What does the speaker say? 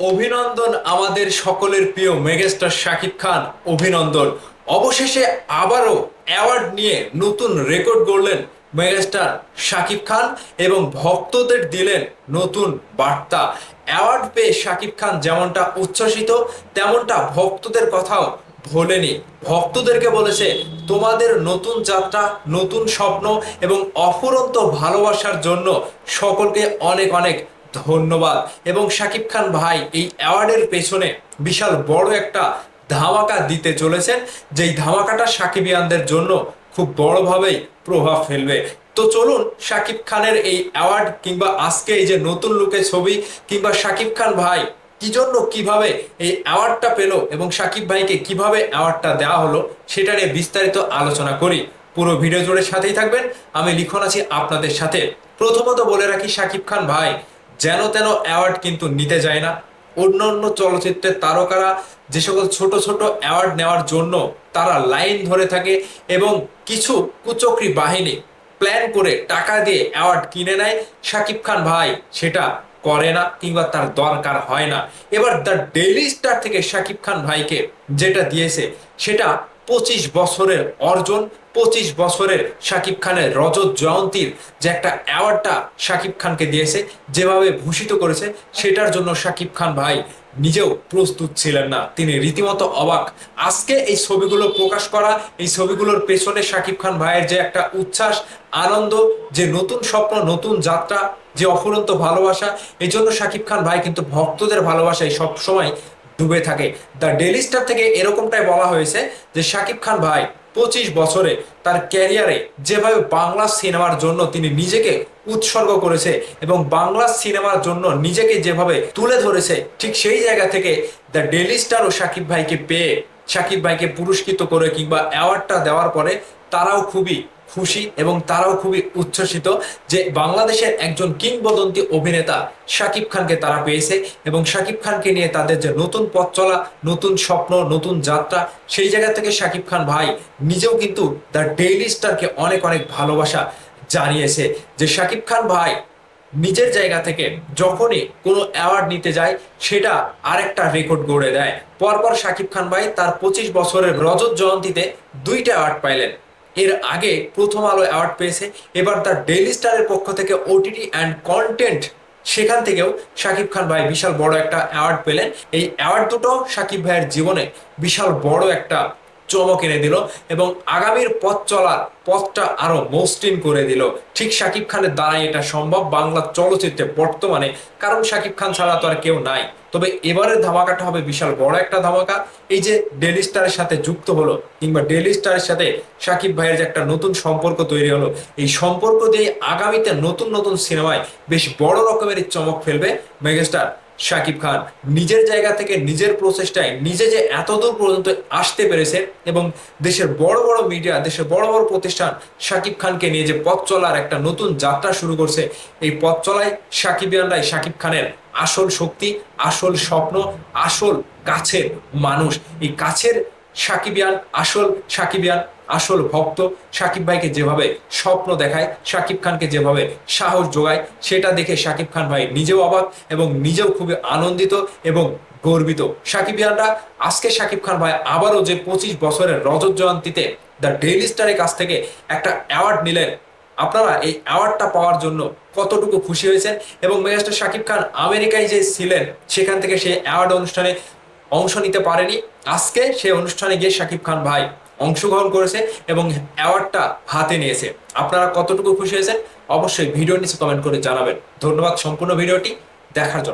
অভিনন্দন আমাদের সকলের প্রিয় মেগাস্টার শাকিব খান, অভিনন্দন। অবশেষে আবারও অ্যাওয়ার্ড নিয়ে নতুন রেকর্ড গড়লেন মেগাস্টার শাকিব খান এবং ভক্তদের দিলেন নতুন বার্তা। অ্যাওয়ার্ড পেয়ে শাকিব খান যেমনটা উচ্ছ্বসিত, তেমনটা ভক্তদের কথাও ভোলেনি। ভক্তদেরকে বলেছে, তোমাদের নতুন যাত্রা, নতুন স্বপ্ন এবং অফুরন্ত ভালোবাসার জন্য সকলকে অনেক অনেক ধন্যবাদ। এবং শাকিব খান ভাই এই অ্যাওয়ার্ডের পেছনে বিশাল বড় একটা ধামাকা দিতে চলেছেন, যেই ধামাকাটা সাকিবিয়ানদের জন্য খুব বড়ভাবেই প্রভাব ফেলবে। তো চলুন শাকিব খানের এই অ্যাওয়ার্ড কিংবা আজকে এই যে নতুন লুকে ছবি কিংবা শাকিব খান ভাই কি জন্য, কীভাবে এই অ্যাওয়ার্ডটা পেল এবং সাকিব ভাইকে কীভাবে অ্যাওয়ার্ডটা দেওয়া হলো সেটা নিয়ে বিস্তারিত আলোচনা করি। পুরো ভিডিও জুড়ে সাথেই থাকবেন। আমি লিখন আছি আপনাদের সাথে। প্রথমত বলে রাখি শাকিব খান ভাই যেন তেন অ্যাওয়ার্ড কিন্তু নিতে যায় না। অন্য অন্য চলচ্চিত্রের তারকারা যে সকল ছোট ছোট অ্যাওয়ার্ড নেওয়ার জন্য তারা লাইন ধরে থাকে এবং কিছু কুচক্রী বাহিনী প্ল্যান করে টাকা দিয়ে অ্যাওয়ার্ড কিনে নেয়। শাকিব খান ভাই সেটা করে না কিংবা তার দরকার হয় না। এবার দ্য ডেইলি স্টার থেকে শাকিব খান ভাইকে যেটা দিয়েছে সেটা পঁচিশ বছরের অর্জন পঁচিশ বছরের শাকিব খানের রজত জয়ন্তীর যে একটা অ্যাওয়ার্ডটা শাকিব খানকে দিয়েছে, যেভাবে ভূষিত করেছে, সেটার জন্য শাকিব খান ভাই নিজেও প্রস্তুত ছিলেন না। তিনি রীতিমতো অবাক। আজকে এই ছবিগুলো প্রকাশ করা, এই ছবিগুলোর পেছনে শাকিব খান ভাইয়ের যে একটা উচ্ছ্বাস, আনন্দ, যে নতুন স্বপ্ন, নতুন যাত্রা, যে অফুরন্ত ভালোবাসা, এই জন্য শাকিব খান ভাই কিন্তু ভক্তদের ভালোবাসায় সবসময় ডুবে থাকে। দ্য ডেলি স্টার থেকে এরকমটাই বলা হয়েছে যে শাকিব খান ভাই পঁচিশ বছরে তার ক্যারিয়ারে যেভাবে বাংলা সিনেমার জন্য তিনি নিজেকে উৎসর্গ করেছে এবং বাংলা সিনেমার জন্য নিজেকে যেভাবে তুলে ধরেছে, ঠিক সেই জায়গা থেকে দ্য ডেলি স্টার ও সাকিব ভাইকে পেয়ে, সাকিব ভাইকে পুরস্কৃত করে কিংবা অ্যাওয়ার্ডটা দেওয়ার পরে তারাও খুবই খুশি এবং তারাও খুবই উচ্ছ্বসিত যে বাংলাদেশের একজন কিংবদন্তি অভিনেতা শাকিব খানকে তারা পেয়েছে এবং শাকিব খানকে নিয়ে তাদের যে নতুন পথ চলা, নতুন স্বপ্ন, নতুন যাত্রা, সেই জায়গা থেকে শাকিব খান ভাই নিজেও কিন্তু দ্য ডেইলি স্টারকে অনেক অনেক ভালোবাসা জানিয়েছে যে শাকিব খান ভাই নিজের জায়গা থেকে যখনই কোনো অ্যাওয়ার্ড নিতে যায়, সেটা আরেকটা রেকর্ড গড়ে দেয়। পরপর শাকিব খান ভাই তার পঁচিশ বছরের রজত জয়ন্তীতে দুইটা অ্যাওয়ার্ড পাইলেন। এর আগে প্রথম আলো অ্যাওয়ার্ড পেয়েছে। এবার তার ডেইলি স্টারের পক্ষ থেকে ওটিটি অ্যান্ড কন্টেন্ট সেখান থেকেও শাকিব খান ভাই বিশাল বড় একটা অ্যাওয়ার্ড পেলেন। এই অ্যাওয়ার্ড দুটো শাকিব ভাইয়ের জীবনে বিশাল বড় একটা চমক এনে দিল এবং আগামীর পথ চলার পথটা আরও মসৃণ করে দিল। ঠিক শাকিব খানের দ্বারাই এটা সম্ভব। বাংলা চলচ্চিত্রে বর্তমানে কারণ শাকিব খান ছাড়া তো আর কেউ নাই। তবে এবারের ধামাকাটা হবে বিশাল বড় একটা ধামাকা। এই যে ডেলি স্টারের সাথে যুক্ত হলো কিংবা ডেলি স্টারের সাথে শাকিব ভাইয়ের যে একটা নতুন সম্পর্ক তৈরি হলো, এই সম্পর্ক দিয়ে আগামীতে নতুন নতুন সিনেমায় বেশ বড় রকমের চমক ফেলবে মেগাস্টার। শাকিব খান নিজের জায়গা থেকে নিজের প্রচেষ্টায় নিজে যে এতদূর পর্যন্ত আসতে পেরেছে এবং দেশের বড় বড় মিডিয়া দেশের বড় বড় প্রতিষ্ঠান শাকিব খানকে নিয়ে যে পথ চলার একটা নতুন যাত্রা শুরু করছে, এই পথ চলায় সাকিবিয়ানরাই শাকিব খানের আসল শক্তি, আসল স্বপ্ন, আসল কাছের মানুষ। এই কাছের সাকিবিয়ান আসল সাকিবিয়ান আসল ভক্ত সাকিব ভাইকে যেভাবে স্বপ্ন দেখায়, সাকিব খানকে যেভাবে সাহস যোগায়, সেটা দেখে সাকিব খান ভাই নিজেও অবাক এবং নিজেও খুবই আনন্দিত এবং গর্বিত। সাকিবিয়ানরা আজকে সাকিব খান ভাই আবারও যে পঁচিশ বছরের রজত জয়ন্তীতে দ্য ডেইলি স্টারের কাছ থেকে একটা অ্যাওয়ার্ড নিলেন, আপনারা এই অ্যাওয়ার্ডটা পাওয়ার জন্য কতটুকু খুশি হয়েছেন? এবং মেগাস্টার শাকিব খান আমেরিকায় যে ছিলেন, সেখান থেকে সেই অ্যাওয়ার্ড অনুষ্ঠানে অংশ নিতে পারেনি। আজকে সেই অনুষ্ঠানে গিয়ে শাকিব খান ভাই অংশগ্রহণ করেছে এবং অ্যাওয়ার্ডটা হাতে নিয়েছে। আপনারা কতটুকু খুশি হয়েছেন? অবশ্যই ভিডিও নিচে কমেন্ট করে জানাবেন। ধন্যবাদ সম্পূর্ণ ভিডিওটি। দেখার জন্য।